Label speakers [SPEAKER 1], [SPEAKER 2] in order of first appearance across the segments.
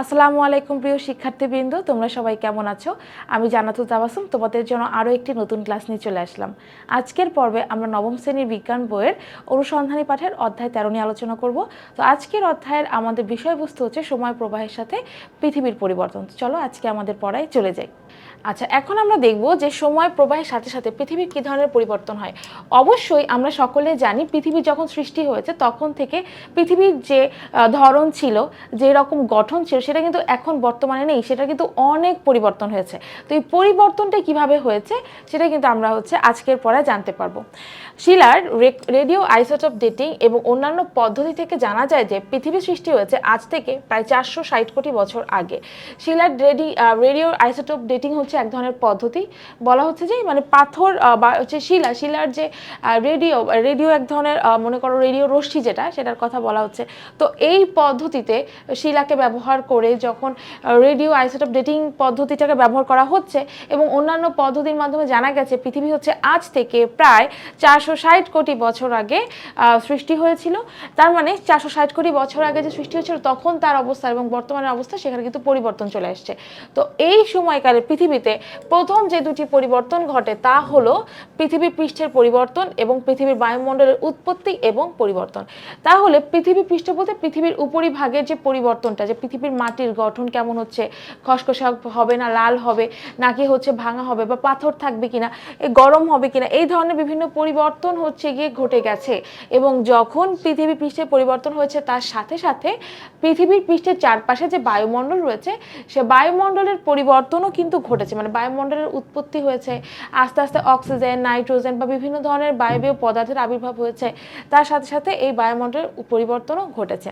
[SPEAKER 1] আসসালামু আলাইকুম প্রিয় শিক্ষার্থীবৃন্দ, তোমরা সবাই কেমন আছো? আমি জানাতু তাবাসুম, তোমাদের জন্য আরও একটি নতুন ক্লাস নিয়ে চলে আসলাম। আজকের পর্বে আমরা নবম শ্রেণির বিজ্ঞান বইয়ের অনুসন্ধানী পাঠের অধ্যায় তেরো নিয়ে আলোচনা করব। তো আজকের অধ্যায়ের আমাদের বিষয়বস্তু হচ্ছে সময় প্রবাহের সাথে পৃথিবীর পরিবর্তন। চলো আজকে আমাদের পড়ায় চলে যাই। আচ্ছা এখন আমরা দেখব যে সময় প্রবাহের সাথে সাথে পৃথিবীর কী ধরনের পরিবর্তন হয়। অবশ্যই আমরা সকলে জানি পৃথিবী যখন সৃষ্টি হয়েছে তখন থেকে পৃথিবীর যে ধরন ছিল, যে রকম গঠন ছিল সেটা কিন্তু এখন বর্তমানে নেই, সেটা কিন্তু অনেক পরিবর্তন হয়েছে। তো এই পরিবর্তনটা কীভাবে হয়েছে সেটা কিন্তু আমরা হচ্ছে আজকের পরে জানতে পারব। শিলার রেডিও আইসোটপ ডেটিং এবং অন্যান্য পদ্ধতি থেকে জানা যায় যে পৃথিবী সৃষ্টি হয়েছে আজ থেকে প্রায় চারশো ষাট কোটি বছর আগে। শিলার রেডি রেডিও আইসোটপ ডেটিং হচ্ছে এক ধরনের পদ্ধতি। বলা হচ্ছে যে মানে পাথর বা হচ্ছে শিলা, শিলার যে রেডিও রেডিও এক ধরনের মনে করো রেডিও রশ্মি যেটা, সেটার কথা বলা হচ্ছে। তো এই পদ্ধতিতে শিলাকে ব্যবহার করে যখন রেডিও আইসোটপ ডেটিং পদ্ধতিটাকে ব্যবহার করা হচ্ছে এবং অন্যান্য পদ্ধতির মাধ্যমে জানা গেছে, পৃথিবী হচ্ছে আজ থেকে প্রায় চারশো ষাট কোটি বছর আগে সৃষ্টি হয়েছিল। তার মানে চারশো ষাট কোটি বছর আগে যে সৃষ্টি হয়েছিল, তখন তার অবস্থা এবং বর্তমানের অবস্থা সেখানে কিন্তু পরিবর্তন চলে আসছে। তো এই সময়কালে পৃথিবীতে প্রথম যে দুটি পরিবর্তন ঘটে তা হলো পৃথিবী পৃষ্ঠের পরিবর্তন এবং পৃথিবীর বায়ুমণ্ডলের উৎপত্তি এবং পরিবর্তন। তাহলে পৃথিবী পৃষ্ঠ বলতে পৃথিবীর উপরিভাগের যে পরিবর্তনটা, যে পৃথিবীর মাটির গঠন কেমন হচ্ছে খসখসা হবে না, লাল হবে, নাকি হচ্ছে ভাঙা হবে বা পাথর থাকবে কিনা গরম হবে কিনা, এই ধরনের বিভিন্ন পরিবর্তন হচ্ছে গিয়ে ঘটে গেছে এবং যখন পৃথিবী পৃষ্ঠে পরিবর্তন হয়েছে তার সাথে সাথে পৃথিবীর পৃষ্ঠের চারপাশে যে বায়ুমণ্ডল রয়েছে, সে বায়ুমণ্ডলের পরিবর্তনও কিন্তু ঘটেছে। মানে বায়ুমণ্ডলের উৎপত্তি হয়েছে, আস্তে আস্তে অক্সিজেন, নাইট্রোজেন বা বিভিন্ন ধরনের বায়বীয় পদার্থের আবির্ভাব হয়েছে, তার সাথে সাথে এই বায়ুমণ্ডলের পরিবর্তনও ঘটেছে।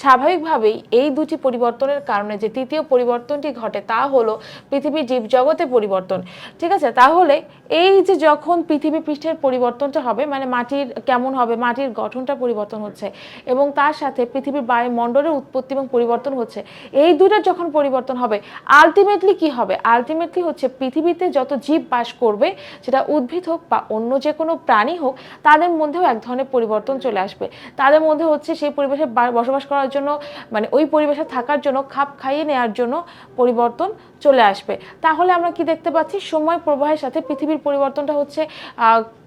[SPEAKER 1] স্বাভাবিকভাবেই এই দুটি পরিবর্তনের কারণে যে তৃতীয় পরিবর্তনটি ঘটে তা হলো পৃথিবীর জীবজগতে পরিবর্তন। ঠিক আছে? তাহলে এই যে যখন পৃথিবী পৃষ্ঠের পরিবর্তনটা হবে মানে মাটির কেমন হবে, মাটির গঠনটা পরিবর্তন হচ্ছে এবং তার সাথে পৃথিবীর বায়ুমণ্ডলের উৎপত্তি এবং পরিবর্তন হচ্ছে। এই দুটার যখন পরিবর্তন হবে আলটিমেটলি কি হবে? আলটিমেটলি হচ্ছে পৃথিবীতে যত জীব বাস করবে, সেটা উদ্ভিদ হোক বা অন্য যে কোনো প্রাণী হোক, তাদের মধ্যেও এক ধরনের পরিবর্তন চলে আসবে। তাদের মধ্যে হচ্ছে সেই পরিবেশে বসবাস করার জন্য মানে ওই পরিবেশে থাকার জন্য, খাপ খাইয়ে নেওয়ার জন্য পরিবর্তন চলে আসবে। তাহলে আমরা কি দেখতে পাচ্ছি? সময় প্রবাহের সাথে পৃথিবীর পরিবর্তনটা হচ্ছে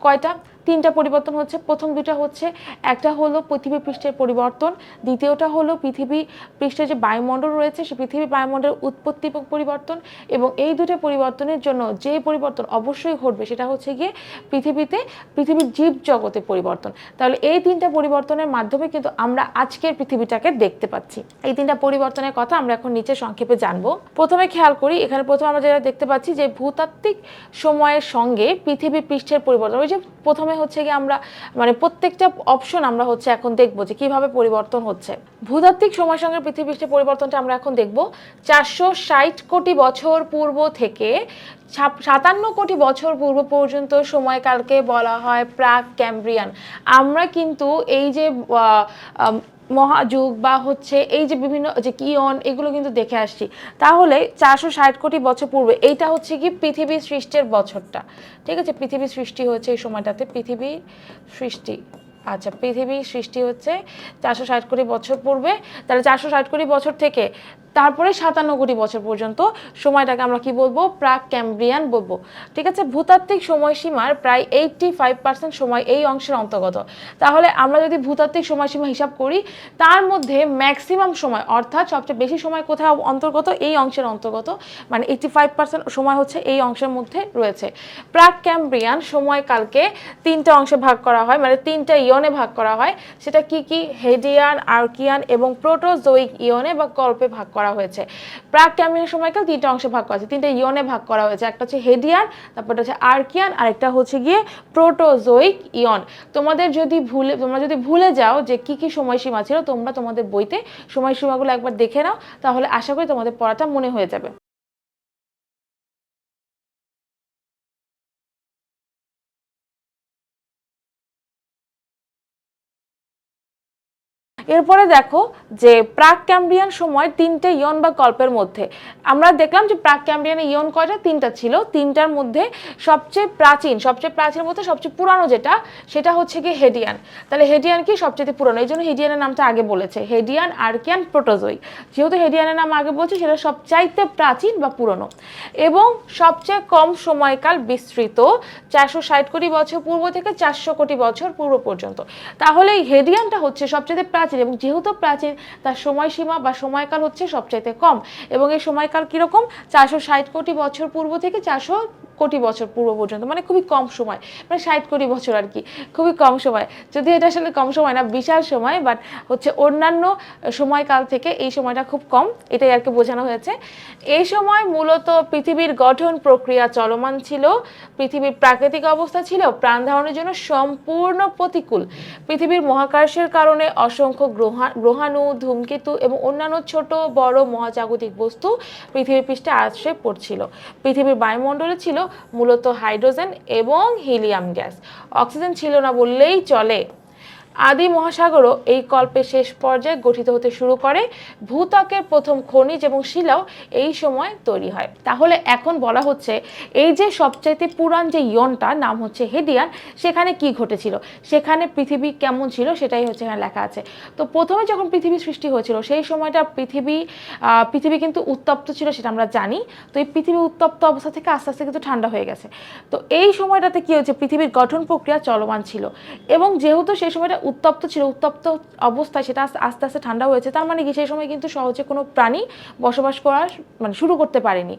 [SPEAKER 1] কয়টা? তিনটা পরিবর্তন হচ্ছে। প্রথম দুটা হচ্ছে, একটা হলো পৃথিবী পৃষ্ঠের পরিবর্তন, দ্বিতীয়টা হলো পৃথিবী পৃষ্ঠে যে বায়ুমণ্ডল রয়েছে, সে পৃথিবী বায়ুমণ্ডলের উৎপত্তি পরিবর্তন এবং এই দুটো পরিবর্তনের জন্য যে পরিবর্তন অবশ্যই ঘটবে সেটা হচ্ছে গিয়ে পৃথিবীতে, পৃথিবীর জীব জগতে পরিবর্তন। তাহলে এই তিনটা পরিবর্তনের মাধ্যমে কিন্তু আমরা আজকের পৃথিবীটাকে দেখতে পাচ্ছি। এই তিনটা পরিবর্তনের কথা আমরা এখন নিচে সংক্ষেপে জানব। প্রথমে খেয়াল করি, এখানে প্রথমে আমরা যেটা দেখতে পাচ্ছি যে ভূতাত্ত্বিক সময়ের সঙ্গে পৃথিবী পৃষ্ঠের পরিবর্তন, ওই যে প্রথমে হচ্ছে গিয়ে আমরা মানে প্রত্যেকটা অপশন আমরা হচ্ছে এখন দেখব যে কীভাবে পরিবর্তন হচ্ছে। ভূতাত্ত্বিক সময়ের সঙ্গে পৃথিবীর পরিবর্তনটা আমরা এখন দেখব। চারশো ষাট কোটি বছর পূর্ব থেকে সাতান্ন কোটি বছর পূর্ব পর্যন্ত সময়কালকে বলা হয় প্রাক ক্যাম্ব্রিয়ান আমরা কিন্তু এই যে মহাযুগ বা হচ্ছে এই যে বিভিন্ন যে কিয়ন, এগুলো কিন্তু দেখে আসছি। তাহলে চারশো ষাট কোটি বছর পূর্বে এইটা হচ্ছে কি পৃথিবী সৃষ্টির বছরটা। ঠিক আছে? পৃথিবী সৃষ্টি হয়েছে এই সময়টাতে। পৃথিবী সৃষ্টি। আচ্ছা পৃথিবীর সৃষ্টি হচ্ছে চারশো ষাট কোটি বছর পূর্বে। তাহলে চারশো ষাট কোটি বছর থেকে তারপরে সাতান্ন কোটি বছর পর্যন্ত সময়টাকে আমরা কি বলব? প্রাক ক্যাম্ব্রিয়ান বলব। ঠিক আছে? ভূতাত্ত্বিক সময়সীমার প্রায় এইটটি ফাইভ পার্সেন্ট সময় এই অংশের অন্তর্গত। তাহলে আমরা যদি ভূতাত্ত্বিক সময়সীমা হিসাব করি, তার মধ্যে ম্যাক্সিমাম সময়, অর্থাৎ সবচেয়ে বেশি সময় কোথায় অন্তর্গত? এই অংশের অন্তর্গত। মানে এইটটি ফাইভ পার্সেন্ট সময় হচ্ছে এই অংশের মধ্যে রয়েছে। প্রাক ক্যাম্ব্রিয়ান সময়কালকে তিনটা অংশে ভাগ করা হয় মানে তিনটা ইয়নে ভাগ করা হয়। সেটা কি কি? হেডিয়ান, আর্কিয়ান এবং প্রোটোজোইক ইয়নে বা কল্পে ভাগ করা হয়েছে। প্রাক ক্যাম্ব্রিয়ান সময়কাল তিনটা অংশে ভাগ করা হয়েছে। তিনটা ইয়নে ভাগ করা হয়েছে। একটা হচ্ছে হেডিয়ান, তারপর হচ্ছে আর্কিয়ান আর একটা হচ্ছে গিয়ে প্রোটোজোইক ইয়ন। তোমাদের যদি ভুলে তোমরা যদি ভুলে যাও যে কি কি সময়সীমা ছিল, তোমরা তোমাদের বইতে সময়সীমাগুলো একবার দেখে নাও। তাহলে আশা করি তোমাদের পড়াটা মনে হয়ে যাবে। এরপরে দেখো যে প্রাক ক্যাম্ব্রিয়ান সময় তিনটে ইয়ন বা কল্পের মধ্যে। আমরা দেখলাম যে প্রাক ক্যাম্ব্রিয়ানে ইয়ন কয়টা? তিনটা ছিল। তিনটার মধ্যে সবচেয়ে প্রাচীন সবচেয়ে প্রাচীন মধ্যে সবচেয়ে পুরানো যেটা, সেটা হচ্ছে কি হেডিয়ান। তাহলে হেডিয়ান কি সবচেয়ে পুরানো? এই জন্য হেডিয়ানের নামটা আগে বলেছে। হেডিয়ান আর্কিয়ান প্রোটোজোই। যেহেতু হেডিয়ানের নাম আগে বলছে, সেটা সবচাইতে প্রাচীন বা পুরনো। এবং সবচেয়ে কম সময়কাল বিস্তৃত, চারশো ষাট কোটি বছর পূর্ব থেকে চারশো কোটি বছর পূর্ব পর্যন্ত। তাহলে এই হেডিয়ানটা হচ্ছে সবচেয়ে প্রাচীন এবং যেহেতু প্রাচীন তার সময়সীমা বা সময়কাল হচ্ছে সবচাইতে কম। এবং এই সময়কাল কীরকম? চারশো ষাট কোটি বছর পূর্ব থেকে চারশো কোটি বছর পূর্ব পর্যন্ত মানে খুবই কম সময় মানে ষাট কোটি বছর আর কি, খুবই কম সময়। যদি এটা আসলে কম সময় না, বিশাল সময় বাট হচ্ছে অন্যান্য সময়কাল থেকে এই সময়টা খুব কম, এটাই আর কি বোঝানো হয়েছে। এই সময় মূলত পৃথিবীর গঠন প্রক্রিয়া চলমান ছিল, পৃথিবীর প্রাকৃতিক অবস্থা ছিল, প্রাণ ধারণের জন্য সম্পূর্ণ প্রতিকূল। পৃথিবীর মহাকাশের কারণে অসংখ্য গ্রহা- গ্রহাণু, ধূমকেতু এবং অন্যান্য ছোট, বড়, মহাজাগতিক বস্তু পৃথিবীর পৃষ্ঠে আশ্রয় পড়ছিল। পৃথিবীর বায়ুমণ্ডলে ছিল মূলত হাইড্রোজেন এবং হিলিয়াম গ্যাস। অক্সিজেন ছিল না বললেই চলে। আদি মহাসাগরও এই কল্পের শেষ পর্যায়ে গঠিত হতে শুরু করে। ভূত্বকের প্রথম খনিজ এবং শিলাও এই সময় তৈরি হয়। তাহলে এখন বলা হচ্ছে, এই যে সবচাইতে পুরান যে ইয়নটা, নাম হচ্ছে হেডিয়ান, সেখানে কি ঘটেছিল? সেখানে পৃথিবী কেমন ছিল? সেটাই হচ্ছে এখানে লেখা আছে। তো প্রথমে যখন পৃথিবী সৃষ্টি হয়েছিল, সেই সময়টা পৃথিবী পৃথিবী কিন্তু উত্তপ্ত ছিল সেটা আমরা জানি। তো এই পৃথিবী উত্তপ্ত অবস্থা থেকে আস্তে আস্তে কিন্তু ঠান্ডা হয়ে গেছে। তো এই সময়টাতে কি হয়েছে? পৃথিবীর গঠন প্রক্রিয়া চলমান ছিল। এবং যেহেতু সেই সময়টা উত্তপ্ত ছিল, উত্তপ্ত অবস্থায় সেটা আস্তে আস্তে ঠান্ডা হয়েছে। তার মানে কি, সেই সময় কিন্তু সহজে কোনো প্রাণী বসবাস করা মানে শুরু করতে পারেনি।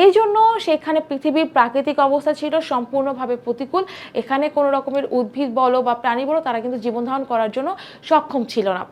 [SPEAKER 1] এই জন্য সেখানে পৃথিবীর প্রাকৃতিক অবস্থা ছিল সম্পূর্ণভাবে প্রতিকূল। এখানে কোনো রকমের উদ্ভিদ বলো বা প্রাণী বলো, তারা কিন্তু জীবন ধারণ করার জন্য সক্ষম ছিল না।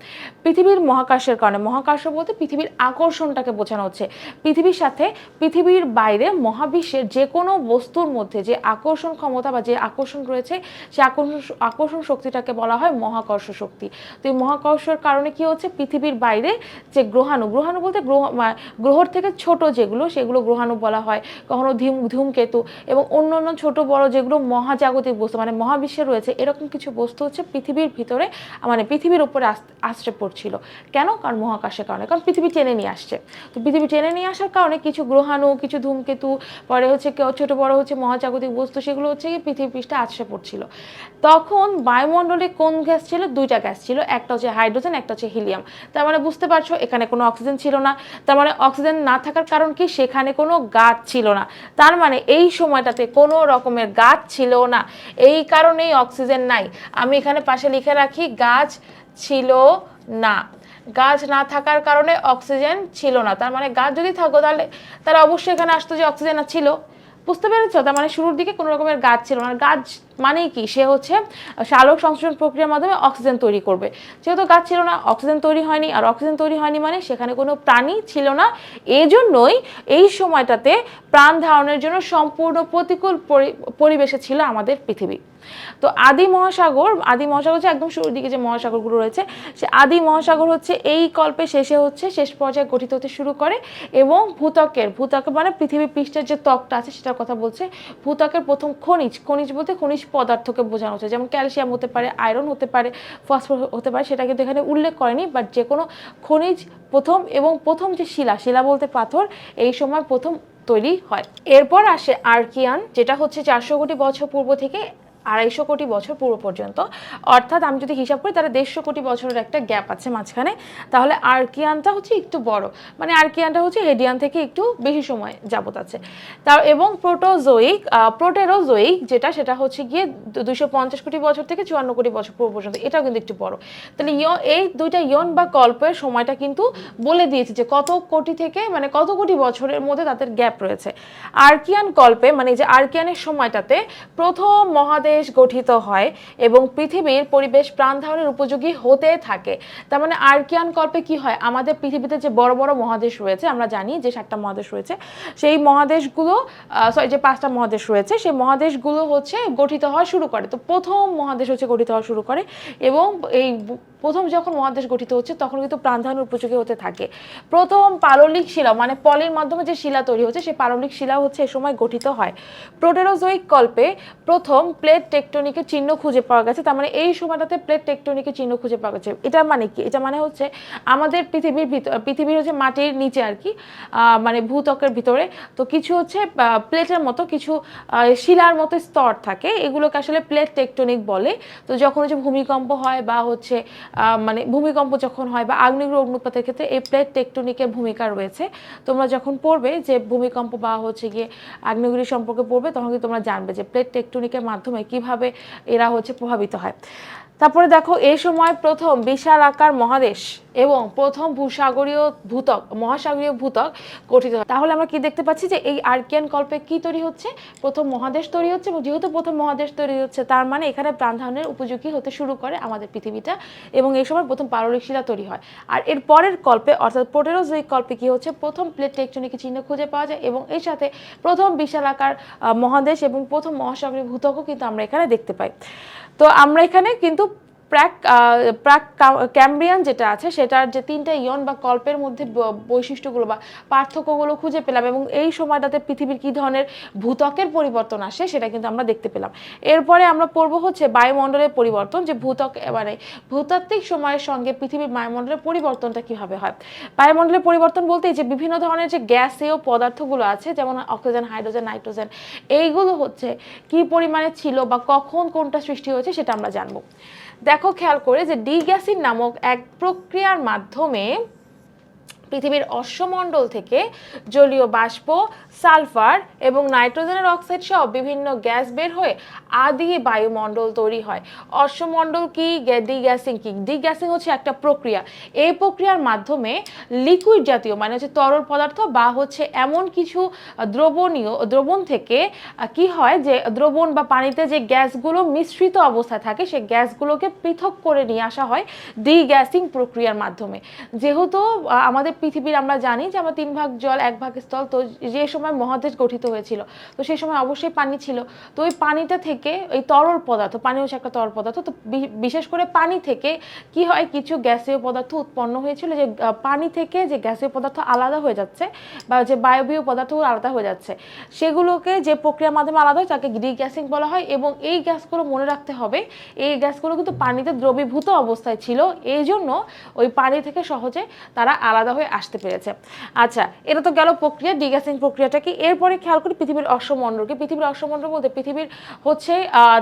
[SPEAKER 1] পৃথিবীর মহাকাশের কারণে, মহাকাশ বলতে পৃথিবীর আকর্ষণটাকে বোঝানো হচ্ছে। পৃথিবীর সাথে পৃথিবীর বাইরে মহাবিশ্বের যে কোনো বস্তুর মধ্যে যে আকর্ষণ ক্ষমতা বা যে আকর্ষণ রয়েছে, সে আকর্ষণ আকর্ষণ শক্তিটাকে বলা হয় মহাকর্ষ শক্তি। তো এই মহাকর্ষের কারণে কি হচ্ছে? পৃথিবীর বাইরে যে গ্রহাণু গ্রহাণু বলতে গ্রহ গ্রহর থেকে ছোট যেগুলো, সেগুলো গ্রহাণু বলা হয়, কখনো ধূম, ধূমকেতু এবং অন্য অন্য ছোট বড় যেগুলো মহাজাগতিক বস্তু মানে মহাবিশ্বে রয়েছে, এরকম কিছু বস্তু হচ্ছে পৃথিবীর ভিতরে মানে পৃথিবীর উপরে আস- আশ্রে পড়ছিল। কেন? কারণ মহাকাশের কারণে, কারণ পৃথিবী টেনে নিয়ে আসছে। তো পৃথিবী টেনে নিয়ে আসার কারণে কিছু গ্রহাণু, কিছু ধূমকেতু, পরে হচ্ছে কেউ ছোট বড় হচ্ছে মহাজাগতিক বস্তু, সেগুলো হচ্ছে পৃথিবী পৃষ্ঠে আছড়ে পড়ছিল। তখন বায়ুমণ্ডলে কোন গ্যাস ছিল, দুইটা গ্যাস ছিল, একটা হচ্ছে হাইড্রোজেন একটা হচ্ছে হিলিয়াম তার মানে বুঝতে পারছ, এখানে কোনো অক্সিজেন ছিল না। তার মানে অক্সিজেন না থাকার কারণ কি? সেখানে কোনো গাছ ছিল না। তার মানে এই সময়টাতে কোনো রকমের গাছ ছিল না। এই কারণেই অক্সিজেন নাই। আমি এখানে পাশে লিখে রাখি, গাছ ছিল না। গাছ না থাকার কারণে অক্সিজেন ছিল না। তার মানে গাছ যদি থাকতো তাহলে তাহলে অবশ্যই এখানে আসতো যে অক্সিজেন ছিল। বুঝতে পেরেছ? তার মানে শুরুর দিকে কোনো রকমের গাছ ছিল না। গাছ মানেই কি? সে হচ্ছে সালোক সংশ্লেষণ প্রক্রিয়ার মাধ্যমে অক্সিজেন তৈরি করবে। যেহেতু গাছ ছিল না, অক্সিজেন তৈরি হয়নি, আর অক্সিজেন তৈরি হয়নি মানে সেখানে কোনো প্রাণী ছিল না। এই জন্যই এই সময়টাতে প্রাণ ধারণের জন্য সম্পূর্ণ প্রতিকূল পরি- পরিবেশে ছিল আমাদের পৃথিবী। তো আদি মহাসাগর আদি মহাসাগর হচ্ছে একদম শুরুর দিকে যে মহাসাগরগুলো রয়েছে, সে আদি মহাসাগর হচ্ছে এই কল্পে শেষে হচ্ছে, শেষ পর্যায়ে গঠিত হতে শুরু করে এবং ভূত্বকের, ভূত্বক মানে পৃথিবীর পৃষ্ঠের যে ত্বকটা আছে সেটার কথা বলছে, ভূত্বকের প্রথম খনিজ খনিজ বলতে খনিজ পদার্থকে বোঝানো হচ্ছে। যেমন ক্যালসিয়াম হতে পারে, আয়রন হতে পারে ফসফর হতে পারে, সেটা কিন্তু এখানে উল্লেখ করেনি বাট যে কোনো খনিজ প্রথম এবং প্রথম যে শিলা শিলা বলতে পাথর, এই সময় প্রথম তৈরি হয়। এরপর আসে আর্কিয়ান, যেটা হচ্ছে চারশো কোটি বছর পূর্ব থেকে আড়াইশো কোটি বছর পূর্ব পর্যন্ত। অর্থাৎ আমি যদি হিসাব করি, তাহলে দেড়শো কোটি বছরের একটা গ্যাপ আছে মাঝখানে। তাহলে আর্কিয়ানটা হচ্ছে একটু বড়। মানে আর্কিয়ানটা হচ্ছে হেডিয়ান থেকে একটু বেশি সময় যাবত আছে। তা এবং প্রোটোজোইক প্রোটেরোজোইক যেটা, সেটা হচ্ছে গিয়ে দুশো পঞ্চাশ কোটি বছর থেকে চুয়ান্ন কোটি বছর পূর্ব পর্যন্ত। এটাও কিন্তু একটু বড়। তাহলে ইয়, এই দুইটা ইয়ন বা কল্পের সময়টা কিন্তু বলে দিয়েছে যে কত কোটি থেকে মানে কত কোটি বছরের মধ্যে তাদের গ্যাপ রয়েছে। আর্কিয়ান কল্পে মানে যে আর্কিয়ানের সময়টাতে প্রথম মহাদেশ গঠিত হয় এবং পৃথিবীর পরিবেশ প্রাণ ধারণের উপযোগী হতে থাকে। তার মানে আর্কিয়ান কল্পে কি হয়? আমাদের পৃথিবীতে যে বড় বড় মহাদেশ রয়েছে, আমরা জানি যে সাতটা মহাদেশ রয়েছে, সেই মহাদেশগুলো সরি যে পাঁচটা মহাদেশ রয়েছে, সেই মহাদেশগুলো হচ্ছে গঠিত হওয়া শুরু করে। তো প্রথম মহাদেশ হচ্ছে গঠিত হওয়া শুরু করে এবং এই প্রথম যখন মহাদেশ গঠিত হচ্ছে, তখন কিন্তু প্রাণধারণের উপযোগী হতে থাকে। প্রথম পাললিক শিলা মানে পলির মাধ্যমে যে শিলা তৈরি হচ্ছে, সেই পাললিক শিলা হচ্ছে এ সময় গঠিত হয়। প্রোটেরোজোইক কল্পে প্রথম প্লেট টেকটনিকের চিহ্ন খুঁজে পাওয়া গেছে, তার মানে এই সময়টাতে প্লেট টেকটনিকের চিহ্ন খুঁজে পাওয়া গেছে। এটা মানে কি? এটা মানে হচ্ছে আমাদের পৃথিবীর ভিতর পৃথিবীর হচ্ছে মাটির নিচে আর কি মানে ভূত্বকের ভিতরে। তো কিছু হচ্ছে প্লেটের মতো কিছু শিলার মতো স্তর থাকে। এগুলোকে আসলে প্লেট টেকটনিক বলে। তো যখন হচ্ছে ভূমিকম্প হয় বা হচ্ছে মানে ভূমিকম্প যখন হয় বা আগ্নেয় অগ্নুৎপাতের ক্ষেত্রে এই প্লেট টেকটনিকের ভূমিকা রয়েছে। তোমরা যখন পড়বে যে ভূমিকম্প বা হচ্ছে গিয়ে আগ্নেয়গিরি সম্পর্কে পড়বে, তখন কিন্তু তোমরা জানবে যে প্লেট টেকটনিকের মাধ্যমে কীভাবে এরা হচ্ছে প্রভাবিত হয়। তারপরে দেখো এই সময় প্রথম বিশাল আকার মহাদেশ এবং প্রথম ভূসাগরীয় ভূতক, মহাসাগরীয় ভূতক গঠিত হয়। তাহলে আমরা কি দেখতে পাচ্ছি যে এই আর্কিয়ান কল্পে কি তৈরি হচ্ছে? প্রথম মহাদেশ তৈরি হচ্ছে এবং যেহেতু প্রথম মহাদেশ তৈরি হচ্ছে, তার মানে এখানে প্রাণ ধারণের উপযোগী হতে শুরু করে আমাদের পৃথিবীটা এবং এই সময় প্রথম পারলিক শিলা তৈরি হয়। আর এর পরের কল্পে, অর্থাৎ প্রোটেরোজয়িক কল্পে কি হচ্ছে? প্রথম প্লেট টেকটনিক চিহ্ন খুঁজে পাওয়া যায় এবং এর সাথে প্রথম বিশাল আকার মহাদেশ এবং প্রথম মহাসাগরীয় ভূতকও কিন্তু আমরা এখানে দেখতে পাই। তো আমরা এখানে কিন্তু প্রাক প্রাক ক্যাম্ব্রিয়ান যেটা আছে, সেটার যে তিনটা ইয়ন বা কল্পের মধ্যে বৈশিষ্ট্যগুলো বা পার্থক্যগুলো খুঁজে পেলাম এবং এই সময়টাতে পৃথিবীর কী ধরনের ভূতকের পরিবর্তন আসে সেটা কিন্তু আমরা দেখতে পেলাম। এরপরে আমরা পড়ব হচ্ছে বায়ুমণ্ডলের পরিবর্তন, যে ভূতক মানে ভূতাত্ত্বিক সময়ের সঙ্গে পৃথিবীর বায়ুমণ্ডলের পরিবর্তনটা কীভাবে হয়। বায়ুমণ্ডলের পরিবর্তন বলতে যে বিভিন্ন ধরনের যে গ্যাসীয় পদার্থগুলো আছে, যেমন অক্সিজেন, হাইড্রোজেন, নাইট্রোজেন, এইগুলো হচ্ছে কি পরিমাণে ছিল বা কখন কোনটা সৃষ্টি হয়েছে সেটা আমরা জানব। দেখো খেয়াল করে যে ডিগ্যাসিন নামক এক প্রক্রিয়ার মাধ্যমে পৃথিবীর অশ্বমণ্ডল থেকে জলীয় বাষ্প সালফার এবং নাইট্রোজেনের অক্সাইড সহ বিভিন্ন গ্যাস বের হয়ে আদি বায়ুমণ্ডল তৈরি হয়। অশ্বমণ্ডল কি, ডিগ্যাসিং কি? ডিগ্যাসিং হচ্ছে একটা প্রক্রিয়া। এই প্রক্রিয়ার মাধ্যমে লিকুইড জাতীয় মানে হচ্ছে তরল পদার্থ বা হচ্ছে এমন কিছু দ্রবণীয়, দ্রবণ থেকে কি হয় যে দ্রবণ বা পানিতে যে গ্যাসগুলো মিশ্রিত অবস্থায় থাকে, সেই গ্যাসগুলোকে পৃথক করে নিয়ে আসা হয় ডিগ্যাসিং প্রক্রিয়ার মাধ্যমে। যেহেতু আমাদের পৃথিবীর আমরা জানি যে আমরা তিন ভাগ জল, এক ভাগ স্থল, তো যে মহাদেশ গঠিত হয়েছিল। তো সেই সময় অবশ্যই পানি ছিল। তো ওই পানিটা থেকে এই তরল পদার্থ পানি হচ্ছে একটা তরল পদার্থ, তো বিশেষ করে পানি থেকে কি হয়, কিছু গ্যাসীয় পদার্থ উৎপন্ন হয়েছিল যে পানি থেকে যে গ্যাসীয় পদার্থ আলাদা হয়ে যাচ্ছে বা যে বায়বীয় পদার্থগুলো আলাদা হয়ে যাচ্ছে, সেগুলোকে যে প্রক্রিয়ার মাধ্যমে আলাদা হয় তাকে গ্যাসিং বলা হয় এবং এই গ্যাসগুলো মনে রাখতে হবে, এই গ্যাসগুলো কিন্তু পানিতে দ্রবীভূত অবস্থায় ছিল এই জন্য ওই পানি থেকে সহজে তারা আলাদা হয়ে আসতে পেরেছে। আচ্ছা এটা তো গেল প্রক্রিয়া ডিগ্যাসিং প্রক্রিয়াটা কি এরপরে খেয়াল করি পৃথিবীর অশ্বমণ্ডলকে। পৃথিবীর অশ্বমণ্ডল বলতে পৃথিবীর হচ্ছে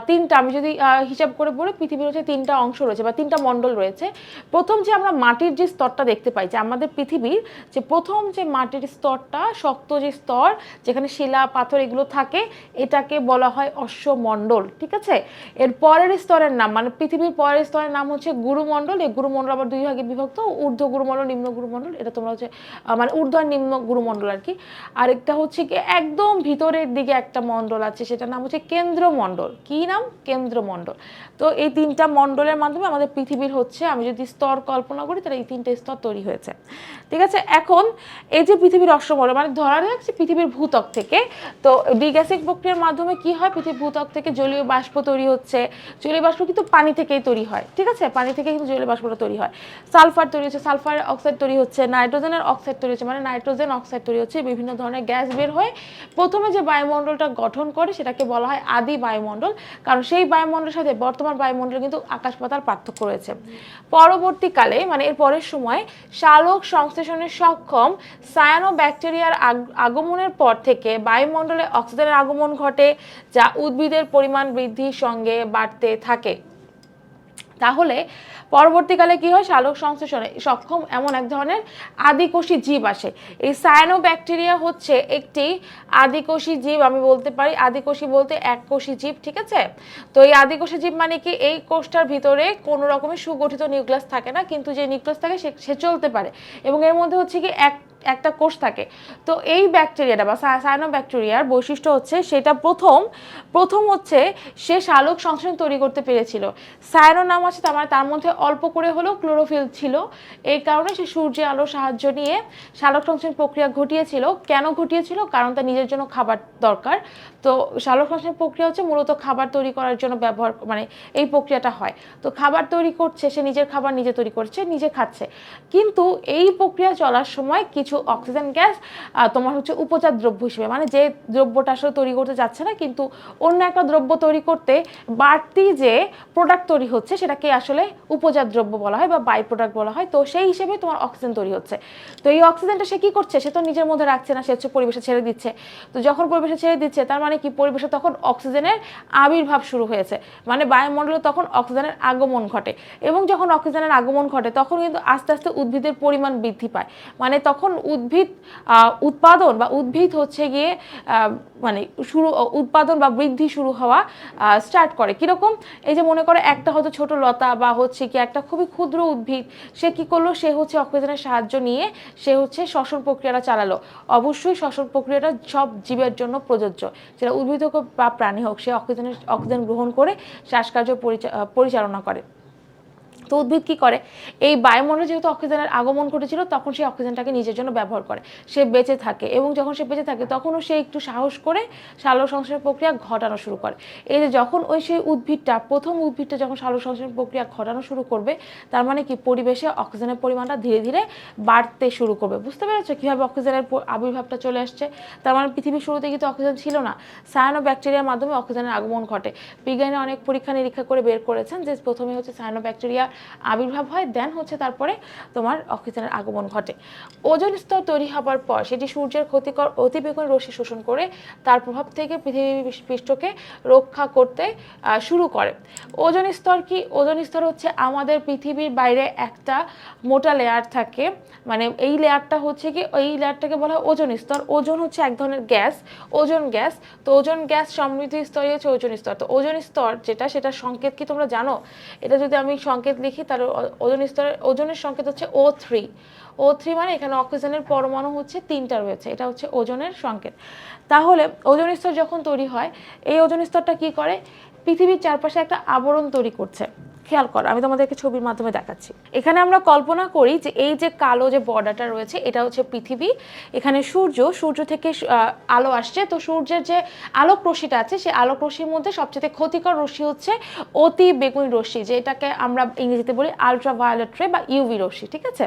[SPEAKER 1] তিনটা, আমি যদি হিসাব করে বলি, পৃথিবীর হচ্ছে তিনটা অংশ রয়েছে বা তিনটা মণ্ডল রয়েছে। প্রথম যে আমরা মাটির যে স্তরটা দেখতে পাই, যে আমাদের পৃথিবীর যে প্রথম যে মাটির স্তরটা, শক্ত যে স্তর, যেখানে শিলা, পাথর এগুলো থাকে, এটাকে বলা হয় অশ্বমণ্ডল, ঠিক আছে? এর পরের স্তরের নাম মানে পৃথিবীর পরের স্তরের নাম হচ্ছে গুরুমণ্ডল। এই গুরুমণ্ডল আবার দুই ভাগে বিভক্ত, ঊর্ধ্ব গুরুমণ্ডল, নিম্ন গুরুমণ্ডল। এটা তোমরা হচ্ছে মানে ঊর্ধ্ব আর নিম্ন গুরুমণ্ডল আর কি। আরেকটা হচ্ছে কি একদম ভিতরের দিকে একটা মণ্ডল আছে, সেটার নাম হচ্ছে কেন্দ্রমণ্ডল কি নাম? কেন্দ্রমণ্ডল তো এই তিনটা মণ্ডলের মাধ্যমে আমাদের পৃথিবীর হচ্ছে, আমি যদি স্তর কল্পনা করি, তাহলে এই তিনটে স্তর তৈরি হয়েছে। ঠিক আছে? এখন এই যে পৃথিবীর অশ্বমণ্ডল মানে ধরা যাচ্ছে পৃথিবীর ভূতক থেকে, তো ডিগ্যাসিক প্রক্রিয়ার মাধ্যমে কি হয়? পৃথিবীর ভূতক থেকে জলীয় বাষ্প তৈরি হচ্ছে। জলীয় বাষ্প কিন্তু পানি থেকেই তৈরি হয়, ঠিক আছে? পানি থেকে কিন্তু জলীয় বাষ্পটা তৈরি হয়। সালফার তৈরি হচ্ছে সালফার অক্সাইড তৈরি হচ্ছে, নাইট্রোজেনের অক্সাইড তৈরি হচ্ছে মানে নাইট্রোজেন অক্সাইড তৈরি হচ্ছে, বিভিন্ন ধরনের গ্যাস বের হয়ে। প্রথমে যে বায়ুমণ্ডলটা গঠন করে সেটাকে বলা হয় আদি বায়ুমণ্ডল। কারণ সেই বায়ুমণ্ডলের সাথে বর্তমান বায়ুমণ্ডল কিন্তু আকাশ পাতাল পার্থক্য রয়েছে। পরবর্তীকালে মানে এর পরের সময়, শালক সংশ্লেষণে সক্ষম সায়ানো ব্যাকটেরিয়ার আগমনের পর থেকে বায়ুমণ্ডলে অক্সিজেনের আগমন ঘটে, যা উদ্ভিদের পরিমাণ বৃদ্ধির সঙ্গে বাড়তে থাকে। তাহলে পরবর্তীকালে কি হয়? শালক সংশ্লেষণে সক্ষম এমন এক ধরনের আদিকোষী জীব আসে। এই সায়ানো ব্যাকটেরিয়া হচ্ছে একটি আদিকোষী জীব, আমি বলতে পারি আদিকোষী বলতে এক কোষী জীব, ঠিক আছে? তো এই আদিকোষী জীব মানে কি? এই কোষটার ভিতরে কোনো রকমের সুগঠিত নিউক্লিয়াস থাকে না, কিন্তু যে নিউক্লিয়াস থাকে সে চলতে পারে। এবং এর মধ্যে হচ্ছে কি? এক একটা কোষ থাকে। তো এই ব্যাকটেরিয়াটা বা সায়ানোব্যাকটেরিয়ার বৈশিষ্ট্য হচ্ছে সেটা প্রথম প্রথম হচ্ছে সে শালক সংশ্লেষণ তৈরি করতে পেরেছিল। সায়ানো নাম আছে তার মানে তার মধ্যে অল্প করে হলেও ক্লোরোফিল ছিল। এই কারণে সে সূর্যের আলোর সাহায্য নিয়ে শালক সংশ্লেষণ প্রক্রিয়া ঘটিয়েছিল। কেন ঘটিয়েছিল? কারণ তার নিজের জন্য খাবার দরকার। তো সংশ্লেষণ প্রক্রিয়া হচ্ছে মূলত খাবার তৈরি করার জন্য ব্যবহার মানে এই প্রক্রিয়াটা হয়। তো খাবার তৈরি করছে, সে নিজের খাবার নিজে তৈরি করছে, নিজে খাচ্ছে। কিন্তু এই প্রক্রিয়া চলার সময় কিছু অক্সিজেন গ্যাস তোমার হচ্ছে উপজাত দ্রব্য হিসেবে মানে যে দ্রব্যটা আসলে তৈরি করতে যাচ্ছে না, কিন্তু অন্য একটা দ্রব্য তৈরি করতে বাড়তি যে প্রোডাক্ট তৈরি হচ্ছে, সেটাকে আসলে উপজাত দ্রব্য বলা হয় বা বাই প্রোডাক্ট বলা হয়, তো সেই হিসেবে তোমার অক্সিজেন তৈরি হচ্ছে। তো এই অক্সিজেনটা সে কি করছে? সে তো নিজের মধ্যে রাখছে না, সে হচ্ছে পরিবেশে ছেড়ে দিচ্ছে। তো যখন পরিবেশে ছেড়ে দিচ্ছে, তার মানে কি পরিবেশে তখন অক্সিজেনের আবির্ভাব শুরু হয়েছে? মানে বায়ুমণ্ডলে তখন অক্সিজেনের আগমন ঘটে। এবং যখন অক্সিজেনের আগমন ঘটে, তখন কিন্তু আস্তে আস্তে উদ্ভিদের পরিমাণ বৃদ্ধি পায়। মানে তখন উদ্ভিদ উৎপাদন বা উদ্ভিদ হচ্ছে গিয়ে মানে শুরু উৎপাদন বা বৃদ্ধি শুরু হওয়া স্টার্ট করে। কীরকম? এই যে মনে করে একটা হয়তো ছোট লতা বা হচ্ছে কি একটা খুবই ক্ষুদ্র উদ্ভিদ, সে কি করল? সে হচ্ছে অক্সিজেনের সাহায্য নিয়ে সে হচ্ছে শ্বসন প্রক্রিয়াটা চালালো। অবশ্যই শ্বসন প্রক্রিয়াটা সব জীবের জন্য প্রযোজ্য। সেটা উদ্ভিদ হোক বা প্রাণী হোক, সে অক্সিজেনের অক্সিজেন গ্রহণ করে শ্বাসকার্য পরিচা- পরিচালনা করে। তো উদ্ভিদ কি করে? এই বায়ুমণ্ডলে যেহেতু অক্সিজেনের আগমন ঘটেছিল, তখন সেই অক্সিজেনটাকে নিজের জন্য ব্যবহার করে। সে বেঁচে থাকে এবং যখন সে বেঁচে থাকে, তখনও সে একটু সাহস করে সালোক সংশ্লেষণ প্রক্রিয়া ঘটানো শুরু করে। এই যে যখন ওই সেই উদ্ভিদটা, প্রথম উদ্ভিদটা যখন সালোক সংশ্লেষণ প্রক্রিয়া ঘটানো শুরু করবে, তার মানে কি? পরিবেশে অক্সিজেনের পরিমাণটা ধীরে ধীরে বাড়তে শুরু করবে। বুঝতে পেরেছ কীভাবে অক্সিজেনের আবির্ভাবটা চলে আসছে? তার মানে পৃথিবীর শুরুতে কিন্তু অক্সিজেন ছিল না। সায়ানো ব্যাকটেরিয়ার মাধ্যমে অক্সিজেনের আগমন ঘটে। বিজ্ঞানীরা অনেক পরীক্ষা নিরীক্ষা করে বের করেছেন যে প্রথমে হচ্ছে সায়ানো ব্যাকটেরিয়া আবির্ভাব হয় দেন হচ্ছে তারপরে তোমার অক্সিজেনের আগমন ঘটে। ওজন স্তর তৈরি হবার পর সেটি সূর্যের ক্ষতিকর অতিবেগুনি রশ্মি শোষণ করে তার প্রভাব থেকে পৃথিবী পৃষ্ঠকে রক্ষা করতে শুরু করে। ওজন স্তর কি? ওজন স্তর হচ্ছে আমাদের পৃথিবীর বাইরে একটা মোটা লেয়ার থাকে। মানে এই লেয়ারটা হচ্ছে কি? এই লেয়ারটাকে বলা হয় ওজন স্তর। ওজন হচ্ছে এক ধরনের গ্যাস। ওজন গ্যাস, তো ওজন গ্যাস সমৃদ্ধ স্তরই হচ্ছে ওজন স্তর। তো ওজন স্তর যেটা সেটা সংকেত কি তোমরা জানো? এটা যদি আমি সংকেত লিখি তার ওজন স্তরের ওজনের সংকেত হচ্ছে ও থ্রি ও থ্রি মানে এখানে অক্সিজেনের পরমাণু হচ্ছে তিনটা রয়েছে, এটা হচ্ছে ওজনের সংকেত। তাহলে ওজন স্তর যখন তৈরি হয়, এই ওজন স্তরটা কী করে? পৃথিবীর চারপাশে একটা আবরণ তৈরি করছে। খেয়াল করো, আমি তোমাদেরকে ছবির মাধ্যমে দেখাচ্ছি। এখানে আমরা কল্পনা করি যে এই যে কালো যে বর্ডারটা রয়েছে, এটা হচ্ছে পৃথিবী। এখানে সূর্য সূর্য থেকে আলো আসছে। তো সূর্যের যে আলোক রশ্মিটা আছে, সেই আলোক রশ্মির মধ্যে সবচেয়ে ক্ষতিকর রশ্মি হচ্ছে অতি বেগুনি রশ্মি, যেটাকে আমরা ইংরেজিতে বলি আলট্রা ভায়োলেট রে বা ইউভি রশ্মি, ঠিক আছে?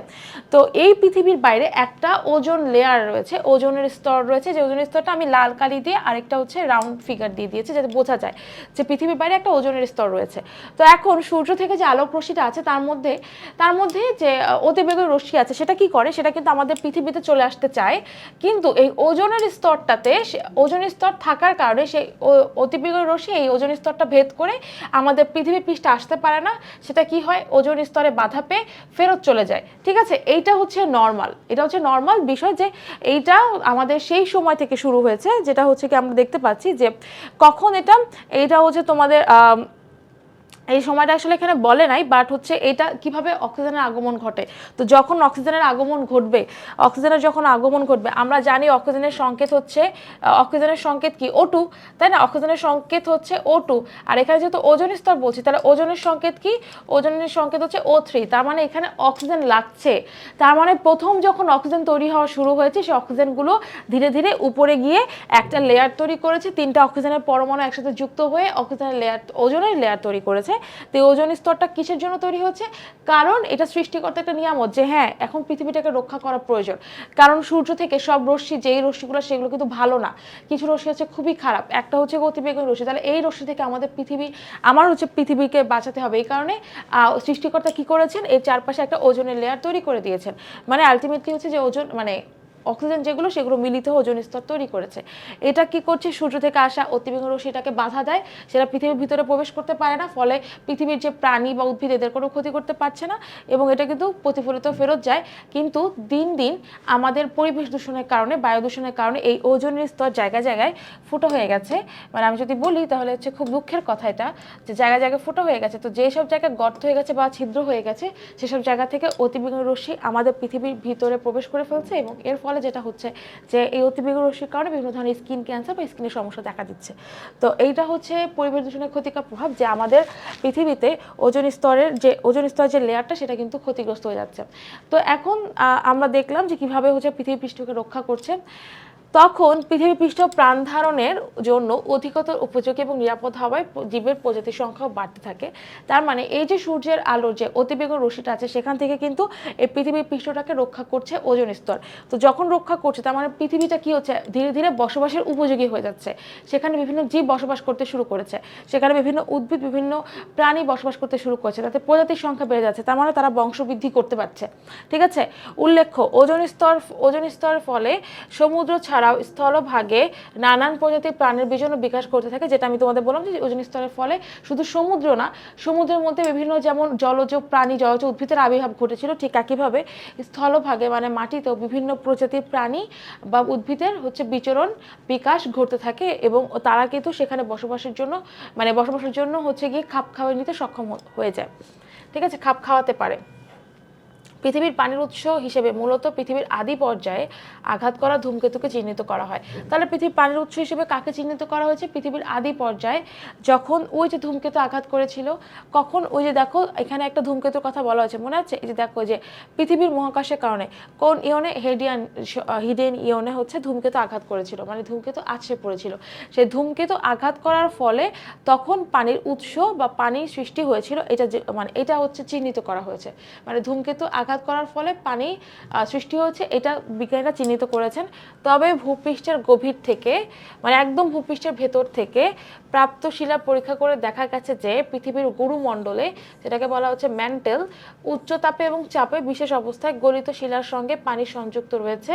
[SPEAKER 1] তো এই পৃথিবীর বাইরে একটা ওজন লেয়ার রয়েছে, ওজনের স্তর রয়েছে, যে ওজনের স্তরটা আমি লাল কালি দিয়ে আরেকটা হচ্ছে রাউন্ড ফিগার দিয়ে দিয়েছি, যাতে বোঝা যায় যে পৃথিবীর বাইরে একটা ওজনের স্তর রয়েছে। তো এখন সূর্য থেকে যে আলোক রশ্মিটা আছে, তার মধ্যে তার মধ্যে যে অতিবেগুনি রশ্মি আছে, সেটা কি করে? সেটা কিন্তু আমাদের পৃথিবীতে চলে আসতে চায়। কিন্তু এই ওজনের স্তরটাতে ওজনের স্তর থাকার কারণে সেই অতিবেগুনি রশ্মি এই ওজন স্তরটা ভেদ করে আমাদের পৃথিবী পৃষ্ঠে আসতে পারে না। সেটা কি হয়? ওজন স্তরে বাধা পেয়ে ফেরত চলে যায়। ঠিক আছে? এইটা হচ্ছে নর্মাল এটা হচ্ছে নর্মাল বিষয় যে এইটা আমাদের সেই সময় থেকে শুরু হয়েছে, যেটা হচ্ছে কি আমরা দেখতে পাচ্ছি যে, কখন এটা, এইটা হচ্ছে তোমাদের এই সময়টা আসলে এখানে বলে নাই বাট হচ্ছে এটা কীভাবে অক্সিজেনের আগমন ঘটে? তো যখন অক্সিজেনের আগমন ঘটবে, অক্সিজেনের যখন আগমন ঘটবে, আমরা জানি অক্সিজেনের সংকেত হচ্ছে অক্সিজেনের সংকেত কি? ও টু তাই না? অক্সিজেনের সংকেত হচ্ছে ও টু আর এখানে যেহেতু ওজন স্তর বলছি, তাহলে ওজনের সংকেত কি? ওজনের সংকেত হচ্ছে ও থ্রি তার মানে এখানে অক্সিজেন লাগছে। তার মানে প্রথম যখন অক্সিজেন তৈরি হওয়া শুরু হয়েছে, সেই অক্সিজেনগুলো ধীরে ধীরে উপরে গিয়ে একটা লেয়ার তৈরি করেছে, তিনটা অক্সিজেনের পরমাণু একসাথে যুক্ত হয়ে অক্সিজেনের লেয়ার ওজনের লেয়ার তৈরি করেছে। তো এই ওজন স্তরটা কিসের জন্য তৈরি হচ্ছে? কারণ এটা সৃষ্টিকর্তা একটা নিয়ামত যে হ্যাঁ এখন পৃথিবীটাকে রক্ষা করা প্রয়োজন। কারণ সূর্য থেকে সব রশ্মি, যেই রশ্মিগুলো, সেগুলো কিন্তু ভালো না। কিছু রশ্মি হচ্ছে খুবই খারাপ। একটা হচ্ছে গতিবেগী রশ্মি। তাহলে এই রশ্মি থেকে আমাদের পৃথিবী, আমার হচ্ছে পৃথিবীকে বাঁচাতে হবে। এই কারণে সৃষ্টিকর্তা কি করেছেন? এর চারপাশে একটা ওজনের লেয়ার তৈরি করে দিয়েছেন। মানে আলটিমেটলি হচ্ছে যে ওজন মানে অক্সিজেন যেগুলো, সেগুলো মিলিত ওজন স্তর তৈরি করেছে। এটা কি করছে? সূর্য থেকে আসা অতিবেগুনি রশ্মিটাকে বাধা দেয়। সেটা পৃথিবীর ভিতরে প্রবেশ করতে পারে না, ফলে পৃথিবীর যে প্রাণী বা উদ্ভিদ, এদের কোনো ক্ষতি করতে পারছে না এবং এটা কিন্তু প্রতিফলিত ফেরত যায়। কিন্তু দিন দিন আমাদের পরিবেশ দূষণের কারণে, বায়ু দূষণের কারণে এই ওজনের স্তর জায়গায় জায়গায় ফুটো হয়ে গেছে। মানে আমি যদি বলি, তাহলে হচ্ছে খুব দুঃখের কথা এটা, যে জায়গায় জায়গায় ফুটো হয়ে গেছে। তো যেসব জায়গায় গর্ত হয়ে গেছে বা ছিদ্র হয়ে গেছে, সেসব জায়গা থেকে অতিবেগুনি রশ্মি আমাদের পৃথিবীর ভিতরে প্রবেশ করে ফেলছে এবং এর ফলে ফলে যেটা হচ্ছে যে এই অতিবেগুনি রশ্মির কারণে বিভিন্ন ধরনের স্কিন ক্যান্সার বা স্কিনের সমস্যা দেখা দিচ্ছে। তো এইটা হচ্ছে পরিবেশ দূষণের ক্ষতিকর প্রভাব যে আমাদের পৃথিবীতে ওজন স্তরের যে, ওজন স্তরের যে লেয়ারটা সেটা কিন্তু ক্ষতিগ্রস্ত হয়ে যাচ্ছে। তো এখন আমরা দেখলাম যে কীভাবে হচ্ছে পৃথিবী পৃষ্ঠকে রক্ষা করছে। তখন পৃথিবী পৃষ্ঠ প্রাণ ধারণের জন্য অধিকতর উপযোগী এবং নিরাপদ হওয়ায় জীবের প্রজাতির সংখ্যাও বাড়তে থাকে। তার মানে এই যে সূর্যের আলোর যে অতিবেগুন রশ্মিটা আছে, সেখান থেকে কিন্তু এই পৃথিবীর পৃষ্ঠটাকে রক্ষা করছে ওজন স্তর। তো যখন রক্ষা করছে, তার মানে পৃথিবীটা কি হচ্ছে, ধীরে ধীরে বসবাসের উপযোগী হয়ে যাচ্ছে। সেখানে বিভিন্ন জীব বসবাস করতে শুরু করেছে। সেখানে বিভিন্ন উদ্ভিদ, বিভিন্ন প্রাণী বসবাস করতে শুরু করেছে। তাতে প্রজাতির সংখ্যা বেড়ে যাচ্ছে। তার মানে তারা বংশবৃদ্ধি করতে পারছে। ঠিক আছে? উল্লেখ্য, ওজন স্তর, ওজন স্তরের ফলে সমুদ্র ছাড়াও স্থলভাগে নানান প্রজাতির প্রাণীর বীজনও বিকাশ করতে থাকে, যেটা আমি তোমাদের বললাম যে ওজন স্তরের ফলে শুধু সমুদ্র না, সমুদ্রের মধ্যে বিভিন্ন যেমন জলজ প্রাণী, জলজ উদ্ভিদের আবির্ভাব ঘটেছিল ঠিক একইভাবে স্থলভাগে মানে মাটিতেও বিভিন্ন প্রজাতির প্রাণী বা উদ্ভিদের হচ্ছে বিচরণ বিকাশ ঘটতে থাকে এবং তারা কিন্তু সেখানে বসবাসের জন্য মানে বসবাসের জন্য হচ্ছে গিয়ে খাপ খাওয়াই নিতে সক্ষম হয়ে যায়। ঠিক আছে, খাপ খাওয়াতে পারে। পৃথিবীর পানির উৎস হিসেবে মূলত পৃথিবীর আদি পর্যায়ে আঘাত করা ধূমকেতুকে চিহ্নিত করা হয়। তাহলে পৃথিবীর পানির উৎস হিসেবে কাকে চিহ্নিত করা হয়েছে? পৃথিবীর আদি পর্যায়ে যখন ওই যে ধূমকেতু আঘাত করেছিল, কখন ওই যে দেখো এখানে একটা ধূমকেতুর কথা বলা হয়েছে, মনে আছে? এই যে দেখো যে পৃথিবীর মহাকাশের কারণে কোন ইয়নে হেডিয়ান, হিডেন ইয়নে হচ্ছে ধূমকেতু আঘাত করেছিল মানে ধূমকেতু আছড়ে পড়েছিল। সেই ধূমকেতু আঘাত করার ফলে তখন পানির উৎস বা পানির সৃষ্টি হয়েছিল, এটা যে মানে এটা হচ্ছে চিহ্নিত করা হয়েছে। মানে ধূমকেতু আঘাত করার ফলে পানি সৃষ্টি হয়েছে। এটা বিজ্ঞানীরা চিহ্নিত করেছেন। তবে ভূপৃষ্ঠের গভীর থেকে মানে একদম ভূপৃষ্ঠের ভেতর থেকে প্রাপ্ত শিলা পরীক্ষা করে দেখা গেছে যে পৃথিবীর গুরুমণ্ডলে যেটাকে বলা হচ্ছে ম্যান্টেল, উচ্চ তাপে এবং চাপে বিশেষ অবস্থায় গলিত শিলার সঙ্গে পানি সংযুক্ত রয়েছে,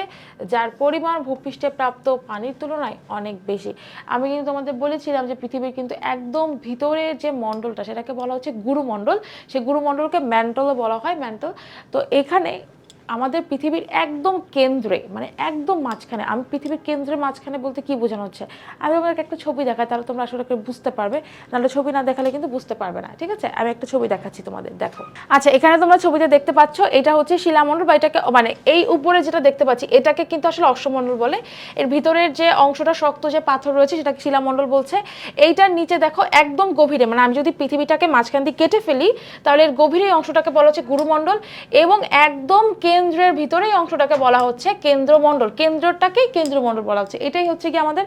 [SPEAKER 1] যার পরিমাণ ভূপৃষ্ঠে প্রাপ্ত পানির তুলনায় অনেক বেশি। আমি কিন্তু তোমাদের বলেছিলাম যে পৃথিবীর কিন্তু একদম ভিতরের যে মণ্ডলটা, সেটাকে বলা হচ্ছে গুরুমণ্ডল। সেই গুরুমণ্ডলকে ম্যান্টলও বলা হয়, ম্যান্টল। তো এখানে আমাদের পৃথিবীর একদম কেন্দ্রে মানে একদম মাঝখানে, আমি পৃথিবীর কেন্দ্রের মাঝখানে বলতে কি বোঝানো হচ্ছে? আমি তোমাদেরকে একটা ছবি দেখাই, তাহলে তোমরা আসলে বুঝতে পারবে। নাহলে ছবি না দেখালে কিন্তু বুঝতে পারবে না, ঠিক আছে? আমি একটা ছবি দেখাচ্ছি তোমাদের, দেখো। আচ্ছা এখানে তোমরা ছবিতে দেখতে পাচ্ছ, এটা হচ্ছে শিলামণ্ডল বা এটাকে মানে এই উপরে যেটা দেখতে পাচ্ছি, এটাকে কিন্তু আসলে অশ্বমণ্ডল বলে। এর ভিতরের যে অংশটা, শক্ত যে পাথর রয়েছে, সেটাকে শিলামণ্ডল বলছে। এইটার নিচে দেখো, একদম গভীরে মানে আমি যদি পৃথিবীটাকে মাঝখান দিয়ে কেটে ফেলি, তাহলে এর গভীরে অংশটাকে বলা হচ্ছে গুরুমণ্ডল এবং একদম কেন্দ্রের ভিতরেই অংশটাকে বলা হচ্ছে কেন্দ্রমণ্ডল। কেন্দ্রটাকেই কেন্দ্রমণ্ডল বলা হচ্ছে। এটাই হচ্ছে কি আমাদের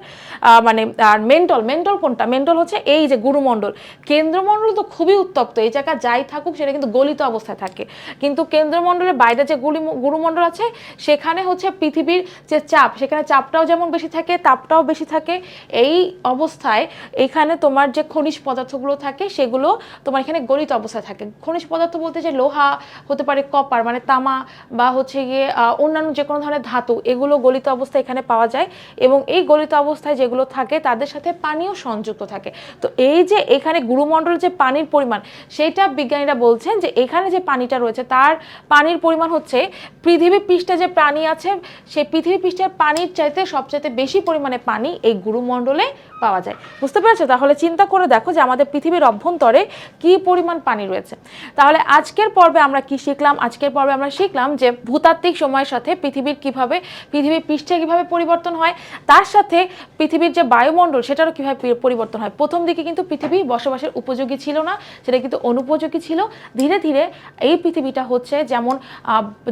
[SPEAKER 1] মানে আর মেন্টল। মেন্টল কোনটা? মেন্টল হচ্ছে এই যে গুরুমণ্ডল। কেন্দ্রমণ্ডল তো খুবই উত্তপ্ত। এই জায়গা যাই থাকুক, সেটা কিন্তু গলিত অবস্থায় থাকে। কিন্তু কেন্দ্রমণ্ডলের বাইরে যে গুলি গুরুমণ্ডল আছে, সেখানে হচ্ছে পৃথিবীর যে চাপ, সেখানে চাপটাও যেমন বেশি থাকে, তাপটাও বেশি থাকে। এই অবস্থায় এখানে তোমার যে খনিজ পদার্থগুলো থাকে, সেগুলো তোমার এখানে গলিত অবস্থায় থাকে। খনিজ পদার্থ বলতে যে লোহা, হতে পারে কপার মানে তামা বা হচ্ছে গিয়ে অন্যান্য যে কোনো ধরনের ধাতু, এগুলো গলিত অবস্থায় এখানে পাওয়া যায় এবং এই গলিত অবস্থায় যেগুলো থাকে তাদের সাথে পানিও সংযুক্ত থাকে। তো এই যে এখানে গুরুমণ্ডল যে পানির পরিমাণ সেটা বিজ্ঞানীরা বলছেন যে এখানে যে পানিটা রয়েছে, তার পানির পরিমাণ হচ্ছে পৃথিবী পৃষ্ঠে যে প্রাণী আছে, সেই পৃথিবী পৃষ্ঠের পানির চাইতে সবচাইতে বেশি পরিমাণে পানি এই গুরুমণ্ডলে পাওয়া যায়। বুঝতে পেরেছ? তাহলে চিন্তা করে দেখো যে আমাদের পৃথিবীর অভ্যন্তরে কি পরিমাণ পানি রয়েছে। তাহলে আজকের পর্বে আমরা কি শিখলাম? আজকের পর্বে আমরা শিখলাম যে ভূতাত্ত্বিক সময়ের সাথে পৃথিবীর কীভাবে, পৃথিবীর পৃষ্ঠে কীভাবে পরিবর্তন হয়, তার সাথে পৃথিবীর যে বায়ুমণ্ডল সেটারও কীভাবে পরিবর্তন হয়। প্রথম দিকে কিন্তু পৃথিবী বসবাসের উপযোগী ছিল না, সেটা কিন্তু অনুপযোগী ছিল। ধীরে ধীরে এই পৃথিবীটা হচ্ছে যেমন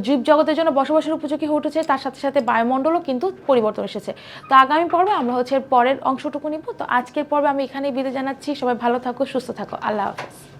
[SPEAKER 1] জীবজগতের জন্য বসবাসের উপযোগী হয়ে উঠেছে, তার সাথে সাথে বায়ুমণ্ডলও কিন্তু পরিবর্তন এসেছে। তো আগামী পর্বে আমরা হচ্ছে পরের অংশটুকু নিব তো আজকের পর্বে আমি এখানেই বিদায় জানাচ্ছি। সবাই ভালো থাকো, সুস্থ থাকো। আল্লাহ হাফেজ।